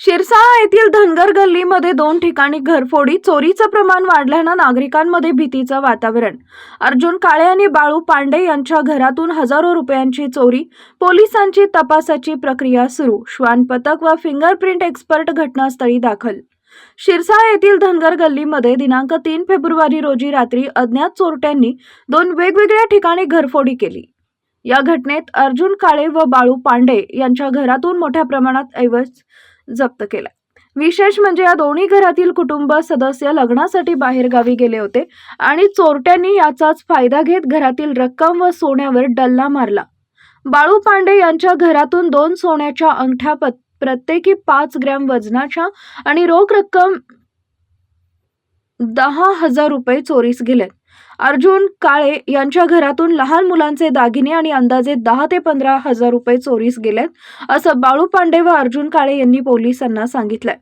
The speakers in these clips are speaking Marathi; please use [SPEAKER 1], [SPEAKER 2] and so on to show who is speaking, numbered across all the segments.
[SPEAKER 1] शिरसाळा येथील धनगर गल्लीमध्ये दोन ठिकाणी घरफोडी चोरीचं प्रमाण वाढल्यानं नागरिकांमध्ये भीतीचं वातावरण. अर्जुन काळे आणि बाळू पांडे यांच्या घरातून हजारो रुपयांची चोरी पोलिसांची तपासाची प्रक्रिया सुरू. श्वान पथक व फिंगरप्रिंट एक्सपर्ट घटनास्थळी दाखल. शिरसाळा येथील धनगर गल्लीमध्ये दिनांक तीन फेब्रुवारी रोजी रात्री अज्ञात चोरट्यांनी दोन वेगवेगळ्या ठिकाणी घरफोडी केली. या घटनेत अर्जुन काळे व बाळू पांडे यांच्या घरातून मोठ्या प्रमाणात ऐवज जप्त केला. विशेष म्हणजे या दोन्ही घरातील कुटुंब सदस्य लग्नासाठी बाहेरगावी गेले होते आणि चोरट्यांनी याचाच फायदा घेत घरातील रक्कम व सोन्यावर डल्ला मारला. बाळू पांडे यांच्या घरातून दोन सोन्याच्या अंगठ्या प्रत्येकी पाच ग्रॅम वजनाच्या आणि रोख रक्कम दहा हजार रुपये चोरीस गेलेत अर्जुन काळे यांच्या घरातून लहान मुलांचे दागिने आणि अंदाजे दहा ते पंधरा हजार रुपये चोरीस गेलेत असं बाळू पांडे व अर्जुन काळे यांनी पोलिसांना सांगितलंय.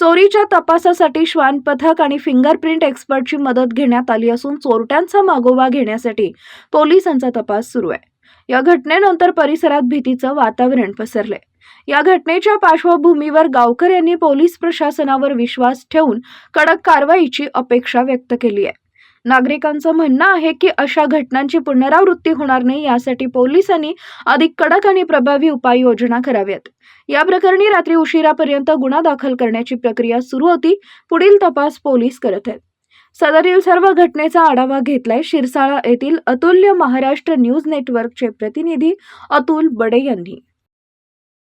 [SPEAKER 1] चोरीच्या तपासासाठी श्वान पथक आणि फिंगरप्रिंट एक्सपर्टची मदत घेण्यात आली असून चोरट्यांचा मागोवा घेण्यासाठी पोलिसांचा तपास सुरू आहे. या घटनेनंतर परिसरात भीतीचं वातावरण पसरलंय. या घटनेच्या पार्श्वभूमीवर गावकर यांनी पोलीस प्रशासनावर विश्वास ठेवून कडक कारवाईची अपेक्षा व्यक्त केली आहे. नागरिकांचं म्हणणं आहे की अशा घटनांची पुनरावृत्ती होणार नाही यासाठी पोलिसांनी अधिक कडक आणि प्रभावी उपाययोजना कराव्यात. या प्रकरणी रात्री उशिरापर्यंत गुन्हा दाखल करण्याची प्रक्रिया सुरू होती पुढील तपास पोलीस करत आहेत. सदरील सर्व घटनेचा आढावा घेतलाय शिरसाळा येथील अतुल्य महाराष्ट्र न्यूज नेटवर्कचे प्रतिनिधी अतुल बडे यांनी.